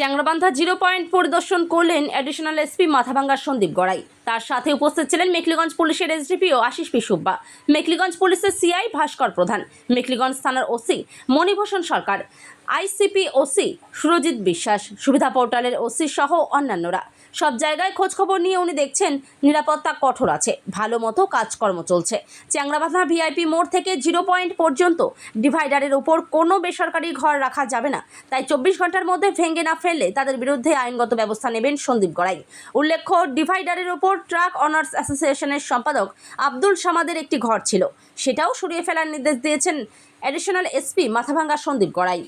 Changrabandha zero point পরিদর্শন করলেন additional SP মাথাভাঙ্গার সন্দীপ গড়াই। তার সাথে উপস্থিত ছিলেন মেখলিগঞ্জ পুলিশের এসডিপিও আশিস পি সুব্বা পুলিশের সিআই ভাস্কর প্রধান মেকলিগঞ্জ থানার OC Manibhushan Sarkar. ICP OC Surajit Biswas, Suvidha পোর্টালের ওসি সহ অন্যান্যরা। সব জায়গায় খোঁজখবর নিয়ে উনি দেখছেন নিরাপত্তা কঠোর আছে, ভালো মতো কাজকর্ম চলছে। চ্যাংরাবান্ধা ভিআইপি মোড় থেকে জিরো পয়েন্ট পর্যন্ত ডিভাইডারের উপর কোনো বেসরকারি ঘর রাখা যাবে না। তাই চব্বিশ ঘণ্টার মধ্যে ভেঙে না ফেললে তাদের বিরুদ্ধে আইনগত ব্যবস্থা নেবেন সন্দীপ গড়াই। উল্লেখ্য, ডিভাইডারের উপর ট্রাক অনার্স অ্যাসোসিয়েশনের সম্পাদক আব্দুল সামাদের একটি ঘর ছিল। সেটাও সরিয়ে ফেলার নির্দেশ দিয়েছেন additional SP Mathabhanga Sandip Garai.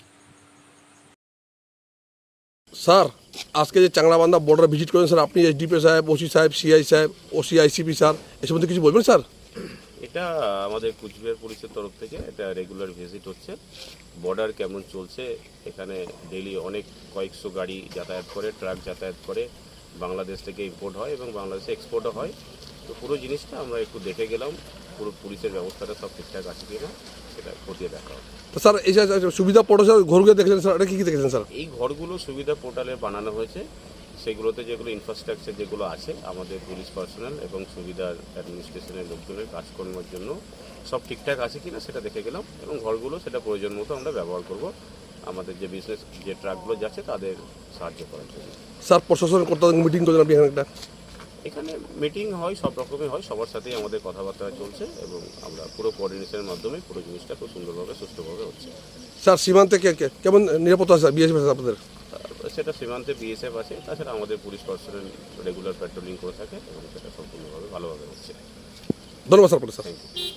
Sir, আজকে যে চাংলাবান্ধা বর্ডার ভিজিট করেন স্যার, আপনি এসডিপি সাহেব ওসি সাহেব সিআই সাহেব ওসি আইসিপি স্যার, এ সম্বন্ধে কিছু বলবেন স্যার? এটা আমাদের কুচবিহার পুলিশের তরফ থেকে এটা রেগুলার ভিজিট হচ্ছে। বর্ডার কেমন চলছে, এখানে ডেলি অনেক কয়েকশো গাড়ি যাতায়াত করে ট্রাক যাতায়াত করে, বাংলাদেশ থেকে ইম্পোর্ট হয় এবং বাংলাদেশে এক্সপোর্টও হয়। তো পুরো জিনিসটা আমরা একটু দেখে গেলাম। পুরো পুলিশের ব্যবস্থাটা সব ঠিকঠাক আছে কিনা সেটা খতিয়ে দেখা হবে। তো স্যার এই যে সুবিধা স্যার ঘরগুলো দেখেছেন স্যার? এটা কী কী দেখেছেন স্যার? এই ঘরগুলো সুবিধা পোর্টালে বানানো হয়েছে। সেগুলোতে যেগুলো ইনফ্রাস্ট্রাকচার যেগুলো আছে আমাদের পুলিশ পার্সোনাল এবং সুবিধার অ্যাডমিনিস্ট্রেশনের লোকজনের কাজকর্মের জন্য সব ঠিকঠাক আছে কিনা সেটা দেখে গেলাম এবং ঘরগুলো সেটা প্রয়োজন মতো আমরা ব্যবহার করব। আমাদের যে বিজনেস যে ট্রাকগুলো যাচ্ছে তাদের সাহায্য করার জন্য। স্যার প্রশাসন কর্তা মিটিং করেন আপনি এখানে একটা? এখানে মিটিং হয় সব রকমই হয় সবার সাথেই আমাদের কথাবার্তা চলছে এবং আমরা পুরো কোঅর্ডিনেশনের মাধ্যমে পুরো জিনিসটা খুব সুন্দরভাবে সুস্থভাবে হচ্ছে। স্যার সীমান্তে কে- কে- কেমন নিরাপত্তা আছে বিএসএফ আছে আপনাদের? সেটা সীমান্তে বিএসএফ আছে তাছাড়া আমাদের পুলিশ পার্সোনাল রেগুলার প্যাট্রোলিং করে থাকে এবং সেটা সম্পূর্ণভাবে ভালোভাবে হচ্ছে। ধন্যবাদ স্যার থ্যাংক ইউ